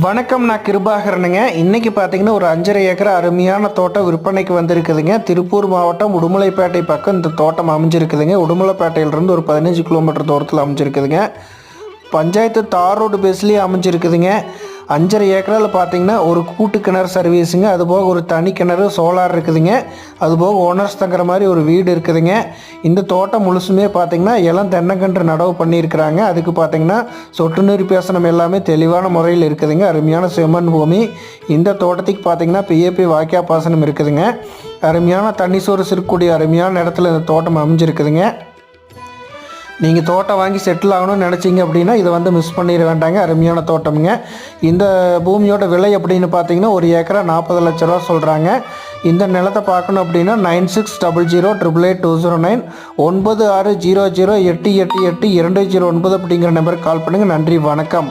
வணக்கம் நான் கிருபாகரனுங்க. இன்றைக்கி பார்த்தீங்கன்னா ஒரு அஞ்சரை ஏக்கர் அருமையான தோட்டம் விற்பனைக்கு வந்திருக்குதுங்க. திருப்பூர் மாவட்டம் உடுமலைப்பேட்டை பக்கம் இந்த தோட்டம் அமைஞ்சிருக்குதுங்க. உடுமலைப்பேட்டையிலிருந்து ஒரு பதினஞ்சு கிலோமீட்டர் தூரத்தில் அமைஞ்சிருக்குதுங்க. பஞ்சாயத்து தார் ரோடு பேஸ்லேயே அமைஞ்சிருக்குதுங்க. அஞ்சரை ஏக்கரில் பார்த்தீங்கன்னா ஒரு கூட்டு கிணறு சர்வீஸுங்க அதுபோக ஒரு தனி கிணறு சோலார் இருக்குதுங்க. அதுபோக ஓனர்ஸ் தங்குற மாதிரி ஒரு வீடு இருக்குதுங்க. இந்த தோட்டம் முழுசுமே பார்த்தீங்கன்னா இளம் தென்னங்கன்று நடவு பண்ணியிருக்கிறாங்க. அதுக்கு பார்த்தீங்கன்னா சொட்டு நீர் பேசனம் எல்லாமே தெளிவான முறையில் இருக்குதுங்க. அருமையான செம்மண் பூமி. இந்த தோட்டத்துக்கு பார்த்தீங்கன்னா பிஏபி வாய்க்கா பாசனம் இருக்குதுங்க. அருமையான தண்ணி சோறு இருக்கக்கூடிய அருமையான இடத்துல இந்த தோட்டம் அமைஞ்சிருக்குதுங்க. நீங்கள் தோட்டம் வாங்கி செட்டில் ஆகணும்னு நினச்சிங்க அப்படின்னா இதை வந்து மிஸ் பண்ணிட வேண்டாங்க. அருமையான தோட்டமுங்க. இந்த பூமியோட விலை அப்படின்னு பார்த்தீங்கன்னா ஒரு ஏக்கரா நாற்பது லட்ச ரூபா சொல்கிறாங்க இந்த நிலத்தை பார்க்கணும் அப்படின்னா nine six double zero triple eight two zero nine ஒன்பது ஆறு ஜீரோ ஜீரோ எட்டு எட்டு எட்டு இரண்டு ஜீரோ ஒன்பது அப்படிங்கிற நம்பருக்கு கால் பண்ணுங்கள் நன்றி வணக்கம்.